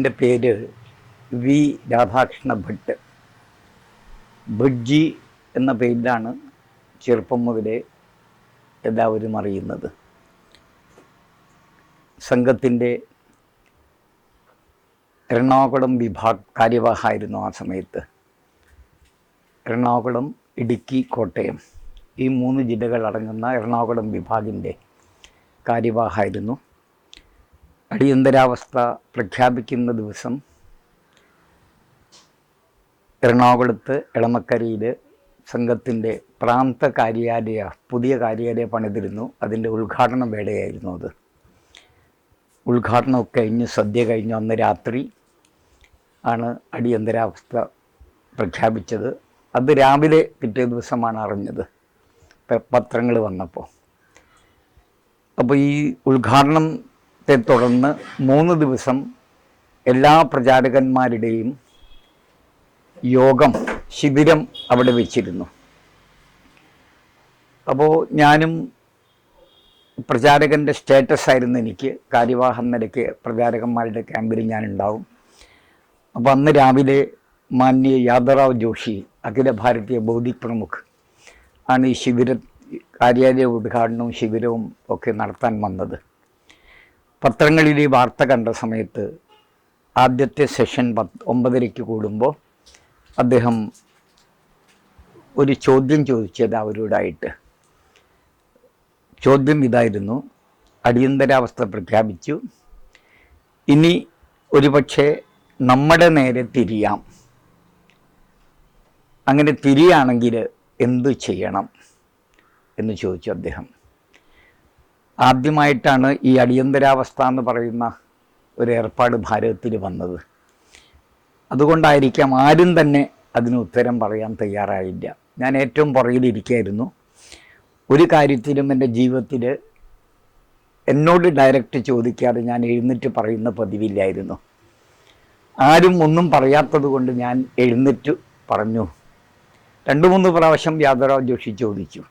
എന്റെ പേര് വി രാധാകൃഷ്ണ ഭട്ട്. ഭട്ജി എന്ന പേരിലാണ് ചെറുപ്പം മുതലേ എല്ലാവരും അറിയുന്നത്. സംഘത്തിന്റെ എറണാകുളം വിഭാഗ് കാര്യവാഹമായിരുന്നു ആ സമയത്ത്. എറണാകുളം ഇടുക്കി കോട്ടയം ഈ മൂന്ന് ജില്ലകൾ അടങ്ങുന്ന എറണാകുളം വിഭാഗിന്റെ കാര്യവാഹമായിരുന്നു അടിയന്തരാവസ്ഥ പ്രഖ്യാപിക്കുന്ന ദിവസം എറണാകുളത്ത് എളമക്കരയിൽ സംഘത്തിന്റെ പ്രാന്ത കാര്യാലയ പുതിയ കാര്യാലയ പണിതിരുന്നു. അതിന്റെ ഉദ്ഘാടന വേളയായിരുന്നു അത്. ഉദ്ഘാടനമൊക്കെ കഴിഞ്ഞ് സദ്യ കഴിഞ്ഞ് അന്ന് രാത്രി ആണ് അടിയന്തരാവസ്ഥ പ്രഖ്യാപിച്ചത്. അത് രാവിലെ പിറ്റേ ദിവസമാണ് അറിഞ്ഞത്. പത്രങ്ങൾ വന്നപ്പോൾ. അപ്പോൾ ഈ ഉദ്ഘാടനത്തെ തുടർന്ന് മൂന്ന് ദിവസം എല്ലാ പ്രചാരകന്മാരുടെയും യോഗം ശിബിരം അവിടെ വെച്ചിരുന്നു. അപ്പോൾ ഞാനും പ്രചാരകന്റെ സ്റ്റേറ്റസ് ആയിരുന്നു എനിക്ക്. കാര്യവാഹം നിരക്ക് പ്രചാരകന്മാരുടെ ക്യാമ്പിൽ ഞാൻ ഉണ്ടാവും അപ്പോൾ അന്ന് രാവിലെ മാന്യ യാദവറാവ് ജോഷി അഖില ഭാരതീയ ബൗദ്ധിക് പ്രമുഖ് ആണ് ഈ ശിബിര കാര്യാലയ ഉദ്ഘാടനവും ശിബിരവും ഒക്കെ നടത്താൻ വന്നത്. പത്രങ്ങളിൽ ഈ വാർത്ത കണ്ട സമയത്ത് ആദ്യത്തെ സെഷൻ പത്ത് ഒമ്പതരയ്ക്ക് കൂടുമ്പോൾ അദ്ദേഹം ഒരു ചോദ്യം ചോദിച്ചത് അവരോടായിട്ട്. ചോദ്യം ഇതായിരുന്നു. അടിയന്തരാവസ്ഥ പ്രഖ്യാപിച്ചു. ഇനി ഒരുപക്ഷെ നമ്മുടെ നേരെ തിരിയാം. അങ്ങനെ തിരിയാണെങ്കിൽ എന്തു ചെയ്യണം എന്ന് ചോദിച്ചു അദ്ദേഹം. ആദ്യമായിട്ടാണ് ഈ അടിയന്തരാവസ്ഥ എന്ന് പറയുന്ന ഒരു ഏർപ്പാട് ഭാരതത്തിൽ വന്നത്. അതുകൊണ്ടായിരിക്കാം ആരും തന്നെ അതിന് ഉത്തരം പറയാൻ തയ്യാറായില്ല. ഞാൻ ഏറ്റവും പുറകിലിരിക്കായിരുന്നു ഒരു കാര്യത്തിലും എന്റെ ജീവിതത്തിൽ എന്നോട് ഡയറക്റ്റ് ചോദിക്കാതെ ഞാൻ എഴുന്നേറ്റ് പറയുന്ന പതിവില്ലായിരുന്നു. ആരും ഒന്നും പറയാത്തത് കൊണ്ട് ഞാൻ എഴുന്നേറ്റ് പറഞ്ഞു. രണ്ട് മൂന്ന് പ്രാവശ്യം യാദവരാവ് ജോഷി ചോദിച്ചു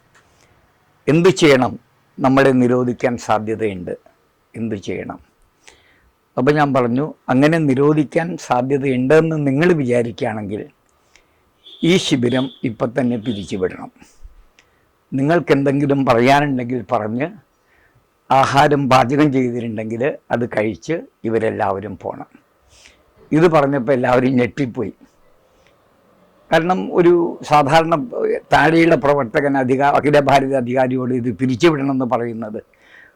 എന്ത് ചെയ്യണം? നമ്മളെ നിരോധിക്കാൻ സാധ്യതയുണ്ട്. എന്തു ചെയ്യണം? അപ്പോൾ ഞാൻ പറഞ്ഞു അങ്ങനെ നിരോധിക്കാൻ സാധ്യതയുണ്ടെന്ന് നിങ്ങൾ വിചാരിക്കുകയാണെങ്കിൽ ഈ ശിബിരം ഇപ്പം തന്നെ പിരിച്ചുവിടണം. നിങ്ങൾക്ക് എന്തെങ്കിലും പറയാനുണ്ടെങ്കിൽ പറഞ്ഞ് ആഹാരം പാചകം ചെയ്തിട്ടുണ്ടെങ്കിൽ അത് കഴിച്ച് ഇവരെല്ലാവരും പോകണം ഇത് പറഞ്ഞപ്പോൾ എല്ലാവരും ഞെട്ടിപ്പോയി. കാരണം ഒരു സാധാരണ താഴെയുള്ള പ്രവർത്തകൻ അധിക അഖില ഭാരത അധികാരിയോട് ഇത് പിരിച്ചുവിടണമെന്ന് പറയുന്നത്.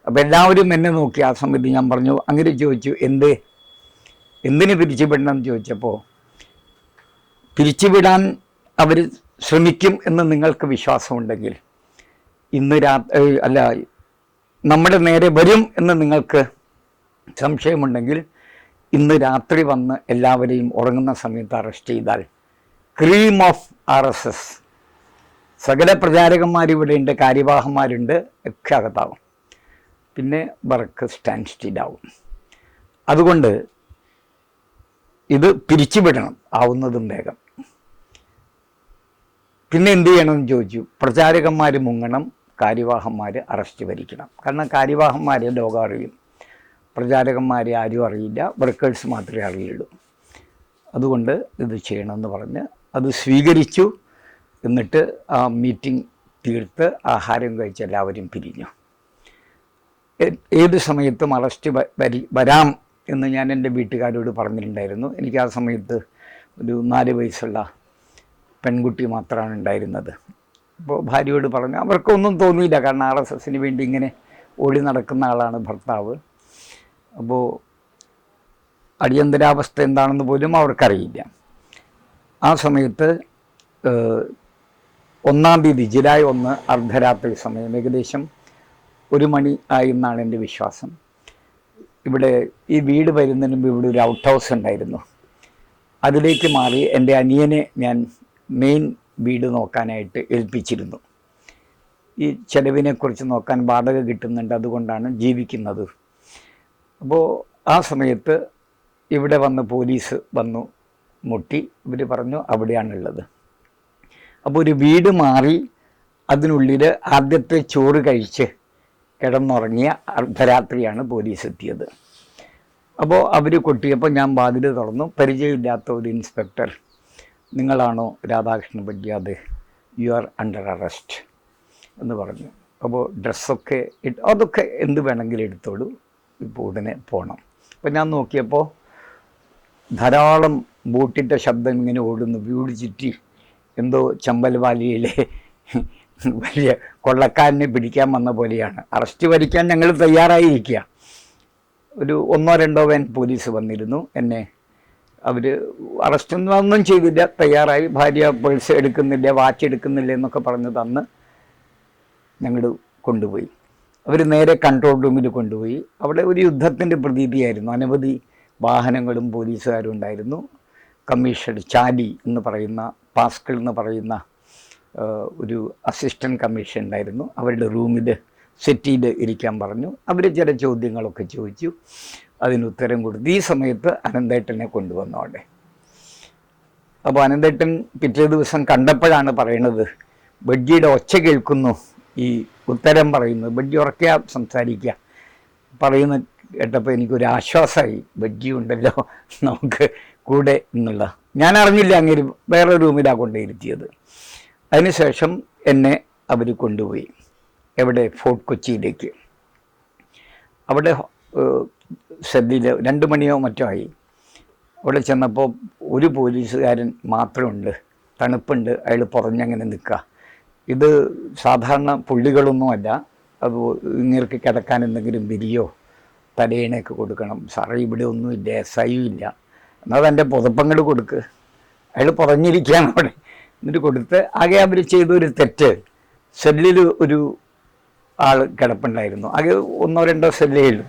അപ്പം എല്ലാവരും എന്നെ നോക്കി ആ സമയത്ത് ഞാൻ പറഞ്ഞു അങ്ങനെ ചോദിച്ചു എന്ത്? എന്തിന് പിരിച്ചുവിടണം? എന്ന് ചോദിച്ചപ്പോൾ പിരിച്ചുവിടാൻ അവർ ശ്രമിക്കും എന്ന് നിങ്ങൾക്ക് വിശ്വാസമുണ്ടെങ്കിൽ ഇന്ന് രാ അല്ല നമ്മുടെ നേരെ വരും എന്ന് നിങ്ങൾക്ക് സംശയമുണ്ടെങ്കിൽ ഇന്ന് രാത്രി വന്ന് എല്ലാവരെയും ഉറങ്ങുന്ന സമയത്ത് അറസ്റ്റ് ചെയ്താൽ cream of R S S സകല പ്രചാരകന്മാർ ഇവിടെയുണ്ട് കാര്യവാഹന്മാരുണ്ട് ഒക്കെ അകത്താവും. പിന്നെ വർക്ക് സ്റ്റാൻഡ് സ്റ്റിലാവും അതുകൊണ്ട് ഇത് പിരിച്ചുവിടണം ആവുന്നതും വേഗം. പിന്നെ എന്ത് ചെയ്യണമെന്ന് ചോദിച്ചു. പ്രചാരകന്മാർ മുങ്ങണം കാര്യവാഹന്മാർ അറസ്റ്റ് വരിക്കണം കാരണം കാര്യവാഹന്മാരെ ലോകം അറിയും. പ്രചാരകന്മാരെ ആരും അറിയില്ല വർക്കേഴ്സ് മാത്രമേ അറിയുള്ളൂ. അതുകൊണ്ട് ഇത് ചെയ്യണമെന്ന് പറഞ്ഞ് അത് സ്വീകരിച്ചു. എന്നിട്ട് ആ മീറ്റിംഗ് തീർത്ത് ആഹാരം കഴിച്ച് എല്ലാവരും പിരിഞ്ഞു. ഏത് സമയത്തും അറസ്റ്റ് വരി വരാം എന്ന് ഞാൻ എന്റെ വീട്ടുകാരോട് പറഞ്ഞിട്ടുണ്ടായിരുന്നു. എനിക്ക് ആ സമയത്ത് ഒരു നാല് വയസ്സുള്ള പെൺകുട്ടി മാത്രമാണ് ഉണ്ടായിരുന്നത്. അപ്പോൾ ഭാര്യയോട് പറഞ്ഞു അവർക്കൊന്നും തോന്നിയില്ല കാരണം ആർ എസ് എസിന് വേണ്ടി ഇങ്ങനെ ഓടി നടക്കുന്ന ആളാണ് ഭർത്താവ്. അപ്പോൾ അടിയന്തരാവസ്ഥ എന്താണെന്ന് പോലും അവർക്കറിയില്ല. ആ സമയത്ത് ഒന്നാം തീയതി ജൂലൈ ഒന്ന് അർദ്ധരാത്രി സമയം ഏകദേശം ഒരു മണി ആയി എന്നാണ് എന്റെ വിശ്വാസം. ഇവിടെ ഈ വീട് വരുന്നതിന് മുമ്പ് ഇവിടെ ഒരു ഔട്ട് ഹൗസ് ഉണ്ടായിരുന്നു. അതിലേക്ക് മാറി എന്റെ അനിയനെ ഞാൻ മെയിൻ വീട് നോക്കാനായിട്ട് ഏൽപ്പിച്ചിരുന്നു. ഈ ചെലവിനെക്കുറിച്ച് നോക്കാൻ വാടക കിട്ടുന്നുണ്ട് അതുകൊണ്ടാണ് ജീവിക്കുന്നത്. അപ്പോൾ ആ സമയത്ത് ഇവിടെ വന്ന് പോലീസ് വന്നു. മുട്ടി ഇവർ പറഞ്ഞു അവിടെയാണുള്ളത്. അപ്പോൾ ഒരു വീട് മാറി അതിനുള്ളിൽ ആദ്യത്തെ ചോറ് കഴിച്ച് കിടന്നുറങ്ങിയ അർദ്ധരാത്രിയാണ് പോലീസ് എത്തിയത്. അപ്പോൾ അവർ കൊട്ടിയപ്പോൾ ഞാൻ വാതിൽ തുറന്നു. പരിചയമില്ലാത്ത ഒരു ഇൻസ്പെക്ടർ നിങ്ങളാണോ Radhakrishnan Patyath you are under arrest എന്ന് പറഞ്ഞു. അപ്പോൾ ഡ്രസ്സൊക്കെ ഇട്ട് അതൊക്കെ എന്ത് വേണമെങ്കിലും എടുത്തോളൂ. ഇപ്പോൾ ഉടനെ പോകണം അപ്പോൾ ഞാൻ നോക്കിയപ്പോൾ ധാരാളം ബോട്ടിന്റെ ശബ്ദം ഇങ്ങനെ ഓടുന്നു. വീട് ചുറ്റി എന്തോ ചമ്പൽവാലിയിലെ വലിയ കൊള്ളക്കാരനെ പിടിക്കാൻ വന്ന പോലെയാണ്. അറസ്റ്റ് വരിക്കാൻ ഞങ്ങൾ തയ്യാറായിരിക്കുക. ഒരു ഒന്നോ രണ്ടോ വേൻ പോലീസ് വന്നിരുന്നു. എന്നെ അവർ അറസ്റ്റൊന്നും ഒന്നും ചെയ്തില്ല. തയ്യാറായി. ഭാര്യ പേഴ്സ് എടുക്കുന്നില്ല വാച്ച് എടുക്കുന്നില്ല എന്നൊക്കെ പറഞ്ഞ് തന്ന് ഞങ്ങൾ കൊണ്ടുപോയി. അവർ നേരെ കൺട്രോൾ റൂമിൽ കൊണ്ടുപോയി. അവിടെ ഒരു യുദ്ധത്തിന്റെ പ്രതീതിയായിരുന്നു. അനവധി വാഹനങ്ങളും പോലീസുകാരും ഉണ്ടായിരുന്നു. കമ്മീഷണർ ചാലി എന്ന് പറയുന്ന പാസ്കൾ എന്ന് പറയുന്ന ഒരു അസിസ്റ്റന്റ് കമ്മീഷൻ ഉണ്ടായിരുന്നു. അവരുടെ റൂമിൽ സെറ്റ് ചെയ്ത് ഇരിക്കാൻ പറഞ്ഞു. അവർ ചില ചോദ്യങ്ങളൊക്കെ ചോദിച്ചു. അതിന് ഉത്തരം കൊടുത്തു. ഈ സമയത്ത് അനന്തേട്ടനെ കൊണ്ടുവന്നു അവിടെ. അപ്പോൾ അനന്തേട്ടൻ പിറ്റേ ദിവസം കണ്ടപ്പോഴാണ് പറയണത് ബഡ്ജിയുടെ ഒച്ച കേൾക്കുന്നു. ഈ ഉത്തരം പറയുന്നത്. ബഡ്ജി ഉറക്കുക സംസാരിക്കുക. പറയുന്ന കേട്ടപ്പോൾ എനിക്കൊരു ആശ്വാസമായി ബഡ്ജി ഉണ്ടല്ലോ നമുക്ക് കൂടെ എന്നുള്ള. ഞാൻ അറിഞ്ഞില്ല അങ്ങനെ വേറെ റൂമിലാണ് കൊണ്ടിരുത്തിയത് അതിനുശേഷം എന്നെ അവർ കൊണ്ടുപോയി. എവിടെ? ഫോർട്ട് കൊച്ചിയിലേക്ക്. അവിടെ സെല്ലിൽ രണ്ട് മണിയോ മറ്റോ ആയി. അവിടെ ചെന്നപ്പോൾ ഒരു പോലീസുകാരൻ മാത്രമുണ്ട്. തണുപ്പുണ്ട്. അയാൾ പുറഞ്ഞങ്ങനെ നിൽക്കുക ഇത് സാധാരണ പുള്ളികളൊന്നുമല്ല. അത് ഇങ്ങനെ കിടക്കാൻ എന്തെങ്കിലും വിരിയോ തലയിണയൊക്കെ കൊടുക്കണം. സാറേ ഇവിടെ ഒന്നുമില്ല എസ് ഐ ഇല്ല. എന്നാൽ എന്റെ പുതപ്പങ്ങൾ കൊടുക്ക്. അയാൾ പുറഞ്ഞിരിക്കുകയാണ് അവിടെ. എന്നിട്ട് കൊടുത്ത് ആകെ അവർ ചെയ്തൊരു തെറ്റ്. സെല്ലിൽ ഒരു ആൾ കിടപ്പുണ്ടായിരുന്നു. ആകെ ഒന്നോ രണ്ടോ സെല്ലേ ഉള്ളൂ.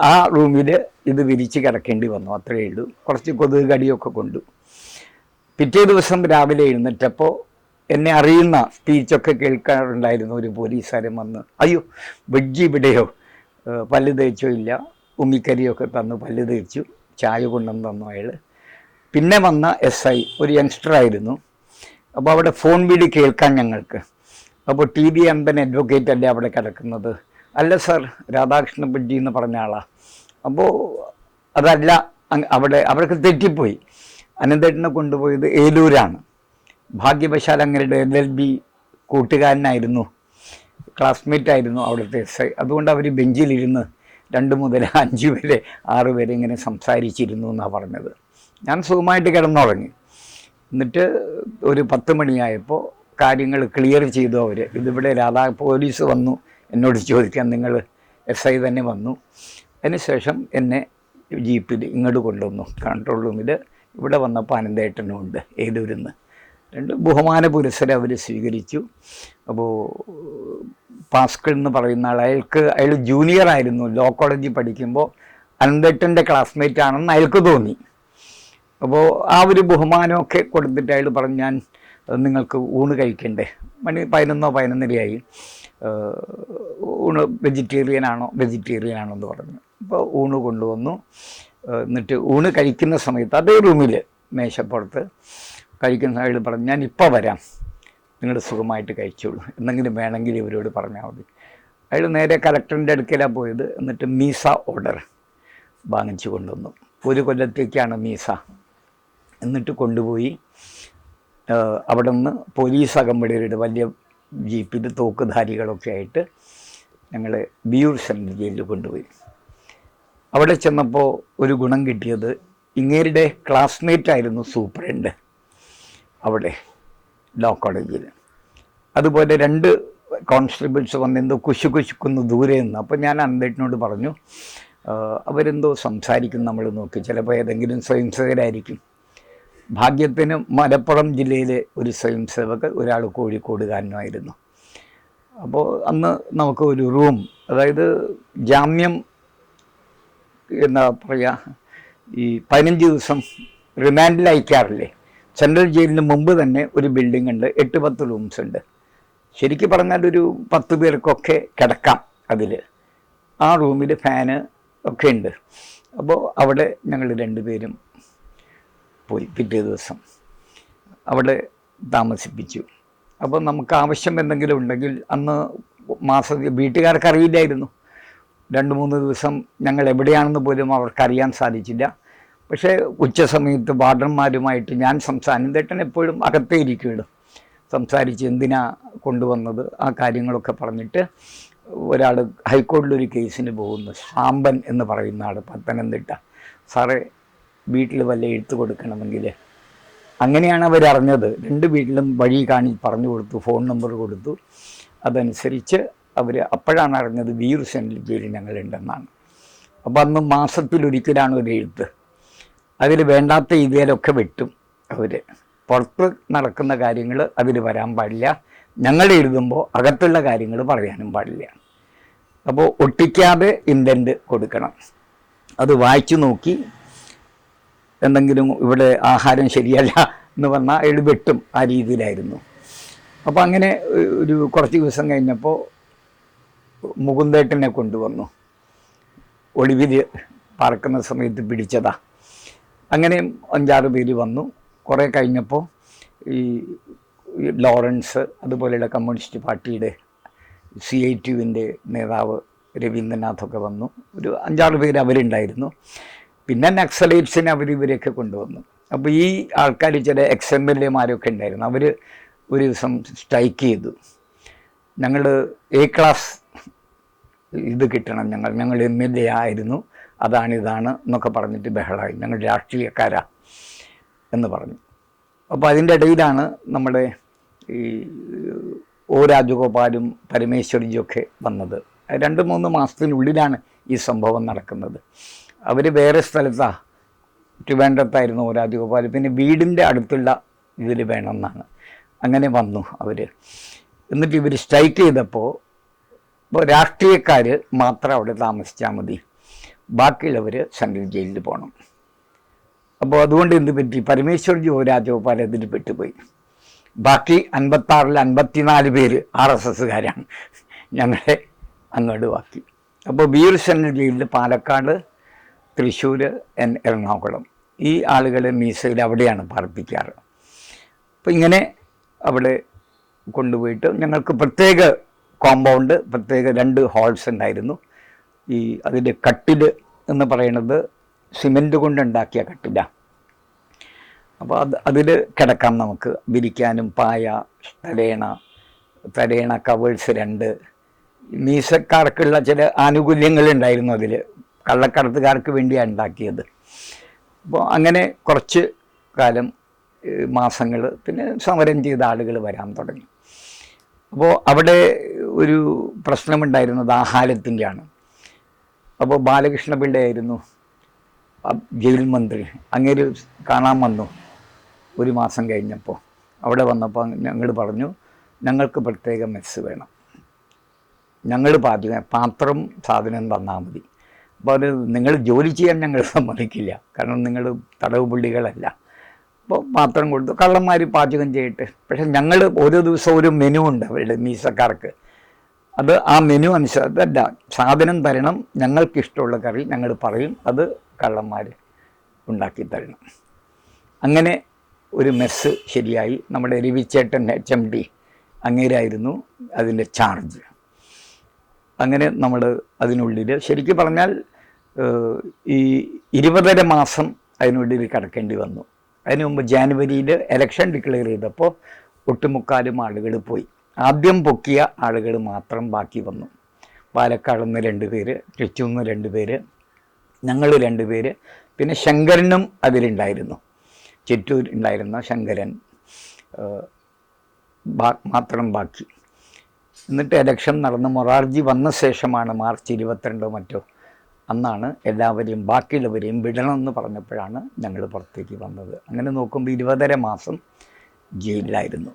ആ റൂമിൽ ഇത് വിരിച്ച് കിടക്കേണ്ടി വന്നു. അത്രയേ ഉള്ളൂ. കുറച്ച് കൊതുക് കടിയൊക്കെ കൊണ്ടു. പിറ്റേ ദിവസം രാവിലെ എഴുന്നേറ്റപ്പോൾ എന്നെ അറിയുന്ന സ്പീച്ചൊക്കെ കേൾക്കാറുണ്ടായിരുന്നു. ഒരു പോലീസുകാരൻ വന്ന് അയ്യോ ബഡ്ജി ഇവിടെയോ? പല്ല് തേച്ചോ ഇല്ല. ഉമ്മിക്കരിയൊക്കെ തന്നു പല്ല് തേച്ചു. ചായ കൊണ്ടു തന്നു അയാൾ പിന്നെ വന്ന എസ് ഐ ഒരു യങ്സ്റ്റർ ആയിരുന്നു. അപ്പോൾ അവിടെ ഫോൺ വിളി കേൾക്കാൻ ഞങ്ങൾക്ക്. അപ്പോൾ ടി ബി അമ്പൻ അഡ്വക്കേറ്റ് അല്ലേ അവിടെ കിടക്കുന്നത്? അല്ല സർ രാധാകൃഷ്ണ ബഡ്ജി എന്ന് പറഞ്ഞ ആളാണ് അപ്പോൾ അതല്ല അവിടെ അവർക്ക് തെറ്റിപ്പോയി. അനന്തേട്ടനെ കൊണ്ടുപോയത് ഏലൂരാണ്. ഭാഗ്യവശാൽ അങ്ങയുടെ എൽ എൽ ബി കൂട്ടുകാരനായിരുന്നു. ക്ലാസ്മേറ്റ് ആയിരുന്നു അവിടുത്തെ എസ് ഐ അതുകൊണ്ട് അവർ ബെഞ്ചിലിരുന്ന് രണ്ട് മുതൽ അഞ്ച് വരെ ആറ് വരെ ഇങ്ങനെ സംസാരിച്ചിരുന്നു എന്നാണ് പറഞ്ഞത്. ഞാൻ സുഖമായിട്ട് കിടന്നുറങ്ങി. എന്നിട്ട് ഒരു പത്ത് മണിയായപ്പോൾ കാര്യങ്ങൾ ക്ലിയർ ചെയ്തു അവർ ഇതിവിടെ രാധാ പോലീസ് വന്നു. എന്നോട് ചോദിക്കാൻ നിങ്ങൾ എസ് ഐ തന്നെ വന്നു. അതിനുശേഷം എന്നെ ജീപ്പിൽ ഇങ്ങോട്ട് കൊണ്ടുവന്നു. കൺട്രോൾ റൂമിൽ ഇവിടെ വന്നപ്പോൾ അനന്തേട്ടനും ഉണ്ട് ഏലൂരിന്ന്. രണ്ട് ബഹുമാന പുരസ്സരം അവർ സ്വീകരിച്ചു. അപ്പോൾ പാസ്കൾ എന്ന് പറയുന്ന ആൾ അയാൾക്ക് അയാൾ ജൂനിയർ ആയിരുന്നു. ലോ കോളേജിൽ പഠിക്കുമ്പോൾ അനന്തട്ടന്റെ ക്ലാസ്മേറ്റ് ആണെന്ന് അയാൾക്ക് തോന്നി. അപ്പോൾ ആ ഒരു ബഹുമാനമൊക്കെ കൊടുത്തിട്ട് അയാൾ പറഞ്ഞു ഞാൻ നിങ്ങൾക്ക് ഊണ് കഴിക്കണ്ടേ? മണി പതിനൊന്നോ പതിനൊന്നരയായി. ഊണ് വെജിറ്റേറിയൻ ആണോ വെജിറ്റേറിയൻ ആണോ എന്ന് പറഞ്ഞു. അപ്പോൾ ഊണ് കൊണ്ടുവന്നു. എന്നിട്ട് ഊണ് കഴിക്കുന്ന സമയത്ത് അതേ റൂമിൽ മേശപ്പുറത്ത് കഴിക്കുന്ന അയാൾ പറഞ്ഞു ഞാൻ ഇപ്പോൾ വരാം. നിങ്ങൾ സുഖമായിട്ട് കഴിച്ചോളൂ. എന്തെങ്കിലും വേണമെങ്കിൽ ഇവരോട് പറഞ്ഞാൽ മതി. അയാൾ നേരെ കലക്ടറിന്റെ അടുക്കലാണ് പോയത്. എന്നിട്ട് മീസ ഓർഡർ വാങ്ങിച്ചു കൊണ്ടുവന്നു. ഒരു കൊല്ലത്തേക്കാണ് മീസ. എന്നിട്ട് കൊണ്ടുപോയി അവിടെ നിന്ന് പോലീസ് അകമ്പടിയുടെ വലിയ ജീപ്പിൽ തോക്കുധാരികളൊക്കെ ആയിട്ട് ഞങ്ങൾ ബിയൂർ സെൻട്രൽ ജയിലിൽ കൊണ്ടുപോയി. അവിടെ ചെന്നപ്പോൾ ഒരു ഗുണം കിട്ടിയത് ഇങ്ങേരുടെ ക്ലാസ്മേറ്റ് ആയിരുന്നു സൂപ്രണ്ട് അവിടെ. ലോ കോളേജിൽ അതുപോലെ രണ്ട് കോൺസ്റ്റബിൾസ് വന്നെന്തോ കുശു കുശുക്കുന്നു ദൂരെ നിന്ന്. അപ്പോൾ ഞാൻ അന്തേട്ടിനോട് പറഞ്ഞു അവരെന്തോ സംസാരിക്കും നമ്മൾ നോക്കി. ചിലപ്പോൾ ഏതെങ്കിലും സ്വയംസേവകരായിരിക്കും. ഭാഗ്യത്തിന് മലപ്പുറം ജില്ലയിലെ ഒരു സ്വയംസേവകർ ഒരാൾ കോഴിക്കോടുകാരനുമായിരുന്നു അപ്പോൾ അന്ന് നമുക്ക് ഒരു റൂം അതായത് ജാമ്യം എന്താ പറയുക ഈ പതിനഞ്ച് ദിവസം റിമാൻഡിൽ അയക്കാറില്ലേ സെൻട്രൽ ജയിലിന് മുമ്പ് തന്നെ ഒരു ബിൽഡിംഗ് ഉണ്ട്. എട്ട് പത്ത് റൂംസ് ഉണ്ട്. ശരിക്കും പറഞ്ഞാൽ ഒരു പത്ത് പേർക്കൊക്കെ കിടക്കാം അതിൽ ആ റൂമിൽ ഫാന് ഒക്കെ ഉണ്ട്. അപ്പോൾ അവിടെ ഞങ്ങൾ രണ്ടുപേരും പോയി പിറ്റേ ദിവസം അവിടെ താമസിപ്പിച്ചു. അപ്പോൾ നമുക്ക് ആവശ്യം എന്തെങ്കിലും ഉണ്ടെങ്കിൽ അന്ന് മാസം വീട്ടുകാർക്ക് അറിയില്ലായിരുന്നു. രണ്ട് മൂന്ന് ദിവസം ഞങ്ങൾ എവിടെയാണെന്ന് പോലും അവർക്കറിയാൻ സാധിച്ചില്ല. പക്ഷേ ഉച്ചസമയത്ത് വാർഡന്മാരുമായിട്ട് ഞാൻ സംസാരം തേട്ടൻ എപ്പോഴും അകത്തേ ഇരിക്കുകയുള്ളൂ സംസാരിച്ച് എന്തിനാ കൊണ്ടുവന്നത്? ആ കാര്യങ്ങളൊക്കെ പറഞ്ഞിട്ട് ഒരാൾ ഹൈക്കോടതിയിലൊരു കേസിന് പോകുന്നു. സാമ്പൻ എന്ന് പറയുന്ന ആൾ പത്തനംതിട്ട. സാറേ വീട്ടിൽ വല്ല എഴുത്ത് കൊടുക്കണമെങ്കിൽ അങ്ങനെയാണ് അവർ അറിഞ്ഞത് രണ്ട് വീട്ടിലും വഴി കാണി പറഞ്ഞു കൊടുത്തു ഫോൺ നമ്പർ കൊടുത്തു. അതനുസരിച്ച് അവർ അപ്പോഴാണ് അറിഞ്ഞത് വീർ സെന്റിൽ ജയിലിൽ ഞങ്ങളുണ്ടെന്നാണ്. അപ്പോൾ അന്ന് മാസത്തിലൊരിക്കലാണ് ഒരു എഴുത്ത്. അതിൽ വേണ്ടാത്ത രീതിയിലൊക്കെ വെട്ടും അവർ പുറത്ത് നടക്കുന്ന കാര്യങ്ങൾ അതിൽ വരാൻ പാടില്ല. ഞങ്ങൾ എഴുതുമ്പോൾ അകത്തുള്ള കാര്യങ്ങൾ പറയാനും പാടില്ല. അപ്പോൾ ഒട്ടിക്കാതെ ഇൻഡന്റ് കൊടുക്കണം. അത് വായിച്ചു നോക്കി എന്തെങ്കിലും ഇവിടെ ആഹാരം ശരിയല്ല എന്ന് പറഞ്ഞാൽ അയാൾ വെട്ടും ആ രീതിയിലായിരുന്നു. അപ്പോൾ അങ്ങനെ ഒരു കുറച്ച് ദിവസം കഴിഞ്ഞപ്പോൾ മുകുന്ദേട്ടനെ കൊണ്ടുവന്നു. ഒളിവിൽ പറക്കുന്ന സമയത്ത് പിടിച്ചതാ. അങ്ങനെ അഞ്ചാറ് പേര് വന്നു. കുറേ കഴിഞ്ഞപ്പോൾ ഈ ഈ ലോറൻസ് അതുപോലെയുള്ള കമ്മ്യൂണിസ്റ്റ് പാർട്ടിയുടെ സി ഐ ടിയുവിന്റെ നേതാവ് രവീന്ദ്രനാഥൊക്കെ വന്നു. ഒരു അഞ്ചാറ് പേര് അവരുണ്ടായിരുന്നു. പിന്നെ നക്സലൈറ്റ്സിനെ അവർ ഇവരെയൊക്കെ കൊണ്ടുവന്നു. അപ്പോൾ ഈ ആൾക്കാർ ചില എക്സ് എം എൽ എമാരൊക്കെ ഉണ്ടായിരുന്നു. അവർ ഒരു ദിവസം സ്ട്രൈക്ക് ചെയ്തു. ഞങ്ങൾ എ ക്ലാസ് ഇത് കിട്ടണം ഞങ്ങൾ. ഞങ്ങൾ എം എൽ എ ആയിരുന്നു. അതാണ് ഇതാണ് എന്നൊക്കെ പറഞ്ഞിട്ട് ബഹളമായി. ഞങ്ങൾ രാഷ്ട്രീയക്കാരാ എന്ന് പറഞ്ഞു. അപ്പോൾ അതിന്റെ ഇടയിലാണ് നമ്മുടെ ഈ ഒ രാജഗോപാലും പരമേശ്വരിജിയൊക്കെ വന്നത്. രണ്ട് മൂന്ന് മാസത്തിനുള്ളിലാണ് ഈ സംഭവം നടക്കുന്നത്. അവർ വേറെ സ്ഥലത്താണ് ട്രിവാൻഡ്രത്തായിരുന്നു ഒ രാജഗോപാൽ പിന്നെ വീടിന്റെ അടുത്തുള്ള ഇതിൽ വേണമെന്നാണ്. അങ്ങനെ വന്നു അവർ എന്നിട്ട് ഇവർ സ്ട്രൈക്ക് ചെയ്തപ്പോൾ ഇപ്പോൾ രാഷ്ട്രീയക്കാർ മാത്രം അവിടെ താമസിച്ചാൽ മതി. ബാക്കിയുള്ളവർ സെൻട്രൽ ജയിലിൽ പോകണം അപ്പോൾ അതുകൊണ്ട് എന്ത് പറ്റി? പരമേശ്വർ ജോരാജോപാൽ അതിൽ പെട്ടുപോയി. ബാക്കി അൻപത്താറിൽ അൻപത്തിനാല് പേര് ആർ എസ് എസ്സുകാരാണ്. ഞങ്ങളെ അങ്ങോട്ട് ബാക്കി. അപ്പോൾ ബീർ സെൻട്രൽ ജയിലിൽ പാലക്കാട് തൃശ്ശൂർ എറണാകുളം ഈ ആളുകളെ മീസയിൽ അവിടെയാണ് പാർപ്പിക്കാറ്. അപ്പോൾ ഇങ്ങനെ അവിടെ കൊണ്ടുപോയിട്ട് ഞങ്ങൾക്ക് പ്രത്യേക കോമ്പൗണ്ട് പ്രത്യേക രണ്ട് ഹോൾസ് ഉണ്ടായിരുന്നു. ഈ അതിന്റെ കട്ടിൽ എന്ന് പറയുന്നത് സിമെന്റ് കൊണ്ടുണ്ടാക്കിയ കട്ടിലാണ് അപ്പോൾ അത് അതിൽ കിടക്കാം നമുക്ക്. വിരിക്കാനും പായ തലേണ തലേണ കവേഴ്സ് രണ്ട്. മീസക്കാർക്കുള്ള ചില ആനുകൂല്യങ്ങളുണ്ടായിരുന്നു അതിൽ. കള്ളക്കടത്തുകാർക്ക് വേണ്ടിയാണ് ഉണ്ടാക്കിയത്. അപ്പോൾ അങ്ങനെ കുറച്ച് കാലം മാസങ്ങൾ പിന്നെ സമരം ചെയ്ത ആളുകൾ വരാൻ തുടങ്ങി. അപ്പോൾ അവിടെ ഒരു പ്രശ്നമുണ്ടായിരുന്നത് ആഹാരത്തിന്റെയാണ്. അപ്പോൾ ബാലകൃഷ്ണ പിള്ളയായിരുന്നു. ജയിൽ മന്ത്രി. അങ്ങേര് കാണാൻ വന്നു. ഒരു മാസം കഴിഞ്ഞപ്പോൾ. അവിടെ വന്നപ്പോൾ ഞങ്ങൾ പറഞ്ഞു ഞങ്ങൾക്ക് പ്രത്യേക മെസ്സ് വേണം. ഞങ്ങൾ പാചകം പാത്രം സാധനം തന്നാൽ മതി. അപ്പോൾ അത് നിങ്ങൾ ജോലി ചെയ്യാൻ ഞങ്ങൾ സമ്മതിക്കില്ല. കാരണം നിങ്ങൾ തടവ് പുള്ളികളല്ല. അപ്പോൾ പാത്രം കൊടുത്തു. കള്ളന്മാർ പാചകം ചെയ്തിട്ട്. പക്ഷെ ഞങ്ങൾ ഓരോ ദിവസവും ഒരു മെനു ഉണ്ട് അവരുടെ മീസക്കാർക്ക്. അത് ആ മെനു അനുസരിച്ച് സാധനം തരണം ഞങ്ങൾക്ക് ഇഷ്ടമുള്ള കറി ഞങ്ങൾ പറയും അത് കള്ളന്മാർ ഉണ്ടാക്കി തരണം. അങ്ങനെ ഒരു മെസ്സ് ശരിയായി. നമ്മുടെ രവിച്ചേട്ടൻ എച്ച് എം ഡി അങ്ങേരായിരുന്നു അതിന്റെ ചാർജ് അങ്ങനെ നമ്മൾ അതിനുള്ളിൽ ശരിക്കും പറഞ്ഞാൽ ഈ ഇരുപതര മാസം അതിനുള്ളിൽ കിടക്കേണ്ടി വന്നു. അതിനു മുമ്പ് ജാനുവരിയിൽ എലക്ഷൻ ഡിക്ലെയർ ചെയ്തപ്പോൾ ഒട്ടുമുക്കാലും ആളുകൾ പോയി. ആദ്യം പൊക്കിയ ആളുകൾ മാത്രം ബാക്കി വന്നു. പാലക്കാട് നിന്ന് രണ്ട് പേര് തൃശ്ശൂർ നിന്ന് രണ്ട് പേര് ഞങ്ങൾ രണ്ട് പേര് പിന്നെ ശങ്കരനും അതിലുണ്ടായിരുന്നു. ചിറ്റൂർ ഉണ്ടായിരുന്ന ശങ്കരൻ മാത്രം ബാക്കി. എന്നിട്ട് ഇലക്ഷൻ നടന്ന് മൊറാർജി വന്ന ശേഷമാണ് മാർച്ച് ഇരുപത്തിരണ്ടോ മറ്റോ അന്നാണ് എല്ലാവരെയും ബാക്കിയുള്ളവരെയും വിടണമെന്ന് പറഞ്ഞപ്പോഴാണ് ഞങ്ങൾ പുറത്തേക്ക് വന്നത്. അങ്ങനെ നോക്കുമ്പോൾ ഇരുപതര മാസം ജയിലിലായിരുന്നു.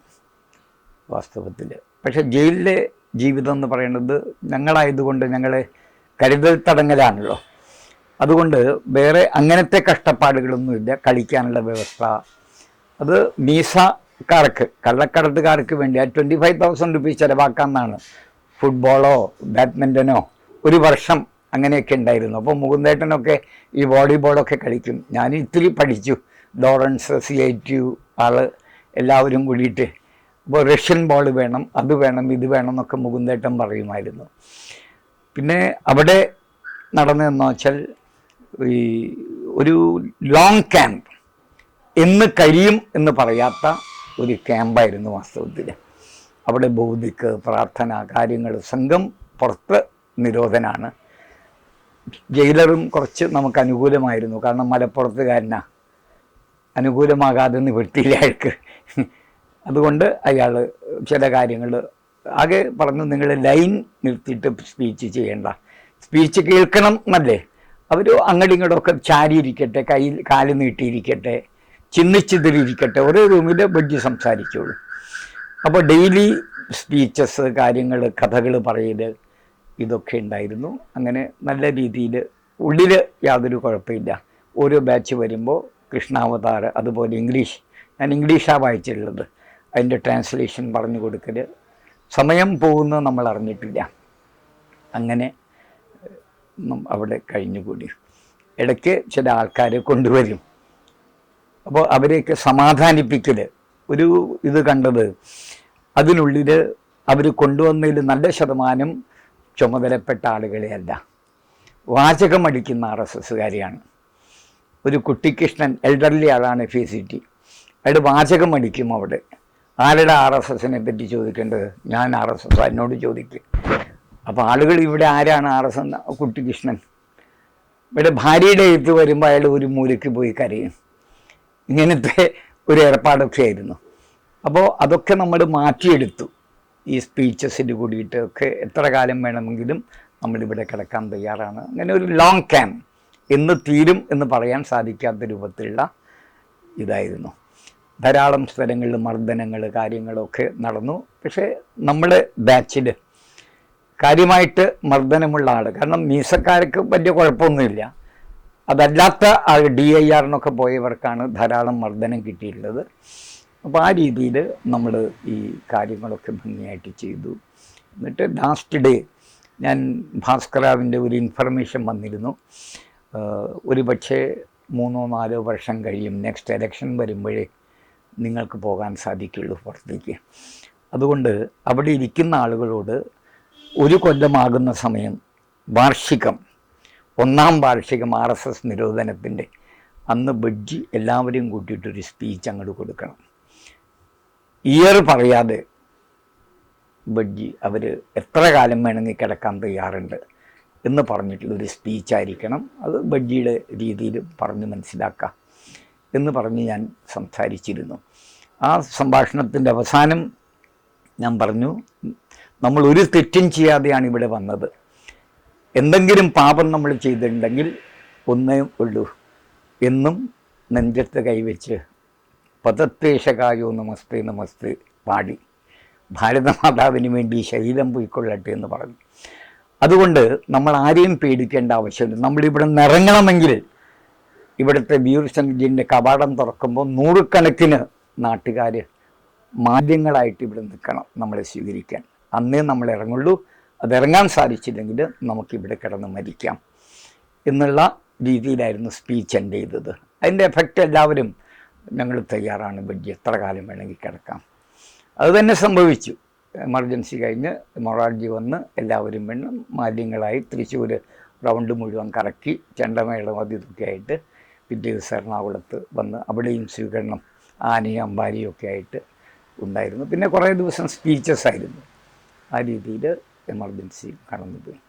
വാസ്തവത്തിൽ. പക്ഷേ ജയിലിലെ ജീവിതം എന്ന് പറയുന്നത് ഞങ്ങളായതുകൊണ്ട് ഞങ്ങളെ കരുതൽ തടങ്ങലാണല്ലോ അതുകൊണ്ട് വേറെ അങ്ങനത്തെ കഷ്ടപ്പാടുകളൊന്നുമില്ല. കളിക്കാനുള്ള വ്യവസ്ഥ. അത് മീസക്കാർക്ക് കള്ളക്കടത്തുകാർക്ക് വേണ്ടി ആ ട്വന്റി ഫൈവ് തൗസൻഡ് റുപ്പീസ് ചിലവാക്കാമെന്നാണ്. ഫുട്ബോളോ ബാഡ്മിന്റനോ ഒരു വർഷം അങ്ങനെയൊക്കെ ഉണ്ടായിരുന്നു. അപ്പോൾ മുകുന്ദേട്ടനൊക്കെ ഈ വോളിബോളൊക്കെ കളിക്കും. ഞാൻ ഇത്തിരി പഠിച്ചു. Lawrence C I T U ആൾ എല്ലാവരും കൂടിയിട്ട് അപ്പോൾ റഷ്യൻ ബോൾ വേണം അത് വേണം ഇത് വേണം എന്നൊക്കെ മുകുന്ദേട്ടൻ പറയുമായിരുന്നു. പിന്നെ അവിടെ നടന്നതെന്ന് വെച്ചാൽ ഈ ഒരു ലോങ് ക്യാമ്പ് എന്ന് കഴിയും എന്ന് പറയാത്ത ഒരു ക്യാമ്പായിരുന്നു വാസ്തവത്തിൽ. അവിടെ ബൗദ്ധിക്ക് പ്രാർത്ഥന കാര്യങ്ങൾ സംഘം പുറത്ത് നിരോധനാണ്. ജയിലറും കുറച്ച് നമുക്ക് അനുകൂലമായിരുന്നു. കാരണം മലപ്പുറത്തുകാരനാ. അനുകൂലമാകാതെ നിവൃത്തിയില്ല അയാൾക്ക് അതുകൊണ്ട് അയാൾ ചില കാര്യങ്ങൾ ആകെ പറഞ്ഞു നിങ്ങൾ ലൈൻ നിർത്തിയിട്ട് സ്പീച്ച് ചെയ്യേണ്ട. സ്പീച്ച് കേൾക്കണം എന്നല്ലേ? അവർ അങ്ങോട്ടും ഇങ്ങോട്ടൊക്കെ ചാരിയിരിക്കട്ടെ കയ്യിൽ കാൽ നീട്ടിയിരിക്കട്ടെ ചിന്നിച്ചിതിരിക്കട്ടെ ഓരോ റൂമിൽ ബഡ്ജി സംസാരിച്ചോളൂ അപ്പോൾ ഡെയിലി സ്പീച്ചസ് കാര്യങ്ങൾ കഥകൾ പറയൽ ഇതൊക്കെ ഉണ്ടായിരുന്നു. അങ്ങനെ നല്ല രീതിയിൽ ഉള്ളിൽ യാതൊരു കുഴപ്പമില്ല. ഓരോ ബാച്ച് വരുമ്പോൾ കൃഷ്ണാവതാർ അതുപോലെ ഇംഗ്ലീഷ്. ഞാൻ ഇംഗ്ലീഷാണ് വായിച്ചിട്ടുള്ളത്. അതിന്റെ ട്രാൻസ്ലേഷൻ പറഞ്ഞു കൊടുക്കൽ സമയം പോകുന്നത് നമ്മൾ അറിഞ്ഞിട്ടില്ല. അങ്ങനെ അവിടെ കഴിഞ്ഞുകൂടി. ഇടയ്ക്ക് ചില ആൾക്കാരെ കൊണ്ടുവരും. അപ്പോൾ അവരെയൊക്കെ സമാധാനിപ്പിക്കൽ ഒരു ഇത് കണ്ടത് അതിനുള്ളിൽ അവർ കൊണ്ടുവന്നതിൽ നല്ല ശതമാനം ചുമതലപ്പെട്ട ആളുകളെയല്ല. വാചകമടിക്കുന്ന ആർ എസ് എസ്സുകാരിയാണ്. ഒരു കുട്ടിക്കൃഷ്ണൻ എൽഡർലി ആളാണ് എഫ് സി ടി അയാൾ വാചകം അടിക്കും അവിടെ. ആരുടെ ആർ എസ് എസിനെ പറ്റി ചോദിക്കേണ്ടത്? ഞാൻ ആർ എസ് എസ് എന്നോട് ചോദിക്കും. അപ്പോൾ ആളുകൾ ഇവിടെ ആരാണ് ആർ എസ് എന്ന കുട്ടികൃഷ്ണൻ? ഇവിടെ ഭാര്യയുടെ എഴുത്ത് വരുമ്പോൾ അയാൾ ഒരു മൂലയ്ക്ക് പോയി കരയും. ഇങ്ങനത്തെ ഒരു ഏർപ്പാടൊക്കെ ആയിരുന്നു. അപ്പോൾ അതൊക്കെ നമ്മൾ മാറ്റിയെടുത്തു. ഈ സ്പീച്ചസിന് കൂടിയിട്ട് ഒക്കെ എത്ര കാലം വേണമെങ്കിലും നമ്മളിവിടെ കിടക്കാൻ തയ്യാറാണ്. അങ്ങനെ ഒരു ലോങ് ക്യാമ്പ് എന്ന് തീരും എന്ന് പറയാൻ സാധിക്കാത്ത രൂപത്തിലുള്ള ഇതായിരുന്നു. ധാരാളം സ്ഥലങ്ങളിൽ മർദ്ദനങ്ങൾ കാര്യങ്ങളൊക്കെ നടന്നു. പക്ഷേ നമ്മുടെ ബാച്ചിൽ കാര്യമായിട്ട് മർദ്ദനമുള്ള ആൾ കാരണം മീസക്കാർക്ക് വലിയ കുഴപ്പമൊന്നുമില്ല. അതല്ലാത്ത ആ ഡി ഐ ആറിനൊക്കെ പോയവർക്കാണ് ധാരാളം മർദ്ദനം കിട്ടിയിട്ടുള്ളത്. അപ്പോൾ ആ രീതിയിൽ നമ്മൾ ഈ കാര്യങ്ങളൊക്കെ ഭംഗിയായിട്ട് ചെയ്തു. എന്നിട്ട് ലാസ്റ്റ് ഡേ ഞാൻ ഭാസ്കറാവിന്റെ ഒരു ഇൻഫർമേഷൻ വന്നിരുന്നു. ഒരു പക്ഷേ മൂന്നോ നാലോ വർഷം കഴിയും. നെക്സ്റ്റ് എലക്ഷൻ വരുമ്പോഴേ നിങ്ങൾക്ക് പോകാൻ സാധിക്കുള്ളൂ പുറത്തേക്ക്. അതുകൊണ്ട് അവിടെ ഇരിക്കുന്ന ആളുകളോട് ഒരു കൊല്ലമാകുന്ന സമയം വാർഷികം ഒന്നാം വാർഷികം ആർ എസ് എസ് നിരോധനത്തിന്റെ അന്ന് ബഡ്ജി എല്ലാവരെയും കൂട്ടിയിട്ടൊരു സ്പീച്ച് അങ്ങോട്ട് കൊടുക്കണം. ഇയർ പറയാതെ ബഡ്ജി അവർ എത്ര കാലം വേണമെങ്കിൽ കിടക്കാൻ തയ്യാറുണ്ട് എന്ന് പറഞ്ഞിട്ടുള്ളൊരു സ്പീച്ചായിരിക്കണം. അത് ബഡ്ജിയുടെ രീതിയിൽ പറഞ്ഞ് മനസ്സിലാക്കാം. എന്ന് പറഞ്ഞ് ഞാൻ സംസാരിച്ചിരുന്നു. ആ സംഭാഷണത്തിന്റെ അവസാനം ഞാൻ പറഞ്ഞു നമ്മൾ ഒരു തെറ്റും ചെയ്യാതെയാണ് ഇവിടെ വന്നത്. എന്തെങ്കിലും പാപം നമ്മൾ ചെയ്തിട്ടുണ്ടെങ്കിൽ ഒന്നേ ഉള്ളൂ എന്നും നെഞ്ചത്ത് കൈവച്ച് പദത്തേശകായോ നമസ്തേ നമസ്തേ പാടി ഭാരതമാതാവിന് വേണ്ടി ശരീരം പോയിക്കൊള്ളട്ടെ എന്ന് പറഞ്ഞു. അതുകൊണ്ട് നമ്മൾ ആരെയും പേടിക്കേണ്ട ആവശ്യമില്ല. നമ്മളിവിടെ നിന്ന് ഇറങ്ങണമെങ്കിൽ ഇവിടുത്തെ സംഘിന്റെ കവാടം തുറക്കുമ്പോൾ നൂറുകണക്കിന് നാട്ടുകാർ മാധ്യങ്ങളായിട്ട് ഇവിടെ നിൽക്കണം നമ്മളെ സ്വീകരിക്കാൻ. അന്നേ നമ്മൾ ഇറങ്ങുള്ളൂ. അത് ഇറങ്ങാൻ സാധിച്ചില്ലെങ്കിൽ നമുക്കിവിടെ കിടന്ന് മരിക്കാം എന്നുള്ള രീതിയിലായിരുന്നു സ്പീച്ച് എന്റെ ചെയ്തത്. അതിന്റെ എഫക്റ്റ് എല്ലാവരും ഞങ്ങൾ തയ്യാറാണ്. ബഡ്ജി എത്ര കാലം വേണമെങ്കിൽ കിടക്കാം. അതുതന്നെ സംഭവിച്ചു. എമർജൻസി കഴിഞ്ഞ് മൊറാർജി വന്ന് എല്ലാവരും വേണം മാലിന്യങ്ങളായി തൃശ്ശൂർ റൗണ്ട് മുഴുവൻ കറക്കി ചെണ്ടമേളം അതിതൊക്കെ ആയിട്ട് പിറ്റേ ദിവസം എറണാകുളത്ത് വന്ന് അവിടെയും സ്വീകരണം ആനയും അമ്പാരിയും ഒക്കെ ആയിട്ട് ഉണ്ടായിരുന്നു. പിന്നെ കുറേ ദിവസം സ്പീച്ചസ് ആയിരുന്നു. ആ രീതിയിൽ എമർജൻസി കടന്നുപോയി.